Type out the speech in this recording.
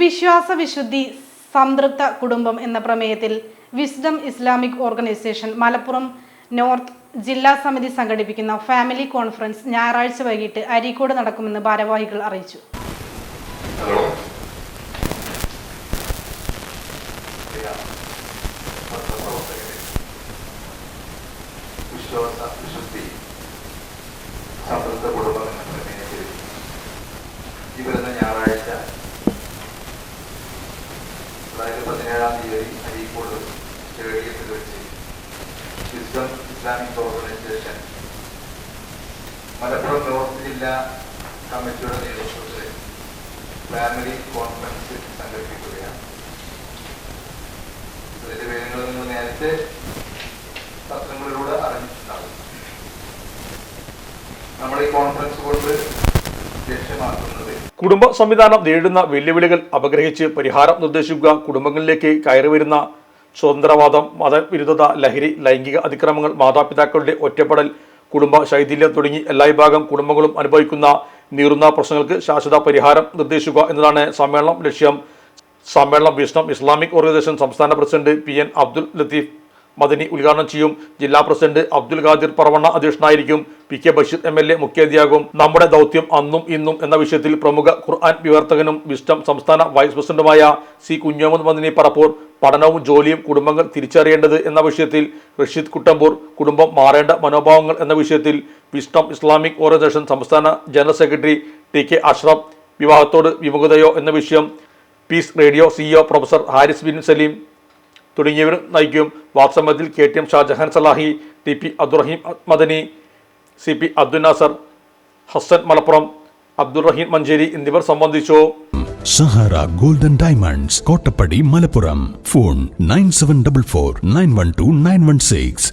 വിശ്വാസ വിശുദ്ധി സംതൃപ്ത കുടുംബം എന്ന പ്രമേയത്തിൽ Wisdom Islamic Organisation Malappuram north ജില്ലാ സമിതി സംഘടിപ്പിക്കുന്ന ഫാമിലി കോൺഫറൻസ് ഞായറാഴ്ച വൈകിട്ട് അരീക്കോട് നടക്കുമെന്ന് ഭാരവാഹികൾ അറിയിച്ചു. ഞായറാഴ്ച അതായത് പതിനേഴാം തീയതി അരീക്കോട് സ്റ്റേഡിയത്തിൽ വെച്ച് Wisdom Islamic Organisation Malappuram north ജില്ലാ കമ്മിറ്റിയുടെ നേതൃത്വത്തിൽ ഫാമിലി കോൺഫറൻസ് സംഘടിപ്പിക്കുകയാണ്. അതിന്റെ വിവരങ്ങൾ നിങ്ങൾ നേരത്തെ പത്രങ്ങളിലൂടെ അറിഞ്ഞിട്ടുണ്ടാകും നമ്മൾ ഈ കോൺഫറൻസ് കൊണ്ട് കുടുംബ സംവിധാനം നേരിടുന്ന വെല്ലുവിളികൾ അപഗ്രഹിച്ച് പരിഹാരം നിർദ്ദേശിക്കുക കുടുംബങ്ങളിലേക്ക് കയറി വരുന്ന സ്വതന്ത്രവാദം മതവിരുദ്ധത ലഹരി ലൈംഗിക അതിക്രമങ്ങൾ മാതാപിതാക്കളുടെ ഒറ്റപ്പെടൽ കുടുംബ ശൈഥില്യം തുടങ്ങി എല്ലാ വിഭാഗം കുടുംബങ്ങളും അനുഭവിക്കുന്ന നീറുന്ന പ്രശ്നങ്ങൾക്ക് ശാശ്വത പരിഹാരം നിർദ്ദേശിക്കുക എന്നതാണ് സമ്മേളനം ലക്ഷ്യം. സമ്മേളനം വിഷ്ണം ഇസ്ലാമിക് ഓർഗനൈസേഷൻ സംസ്ഥാന president P N Abdul Latheef Madani ഉദ്ഘാടനം ചെയ്യും. ജില്ലാ പ്രസിഡന്റ് അബ്ദുൽ ഖാദിർ പറവണ്ണ അധ്യക്ഷനായിരിക്കും. P K Basheer M L A മുഖ്യാതിഥിയാകും. നമ്മുടെ ദൗത്യം അന്നും ഇന്നും എന്ന വിഷയത്തിൽ പ്രമുഖ ഖുർആൻ വിവർത്തകനും വിസ്റ്റം സംസ്ഥാന വൈസ് പ്രസിഡന്റുമായ സി കുഞ്ഞോമദ് മദനി പറപ്പൂർ പഠനവും ജോലിയും കുടുംബങ്ങൾ തിരിച്ചറിയേണ്ടത് എന്ന വിഷയത്തിൽ റഷീദ് കുട്ടമ്പൂർ കുടുംബം മാറേണ്ട മനോഭാവങ്ങൾ എന്ന വിഷയത്തിൽ വിസ്റ്റം ഇസ്ലാമിക് ഓർഗനൈസേഷൻ സംസ്ഥാന general secretary T K Ashraf വിവാഹത്തോട് വിമുഖതയോ എന്ന വിഷയം peace radio CEO professor Haris bin Saleem തുടങ്ങിയവർ നയിക്കും. വാക്സമത്തിൽ K T M Shajahan Salahi T P Abdurraheem Madani C P Abdul Nasar Hasan Malappuram Abdurraheem Manjeri എന്നിവർ സംബന്ധിച്ചു. Sahara golden diamonds Kottappadi Malappuram. Phone nine seven double four nine one two nine one six.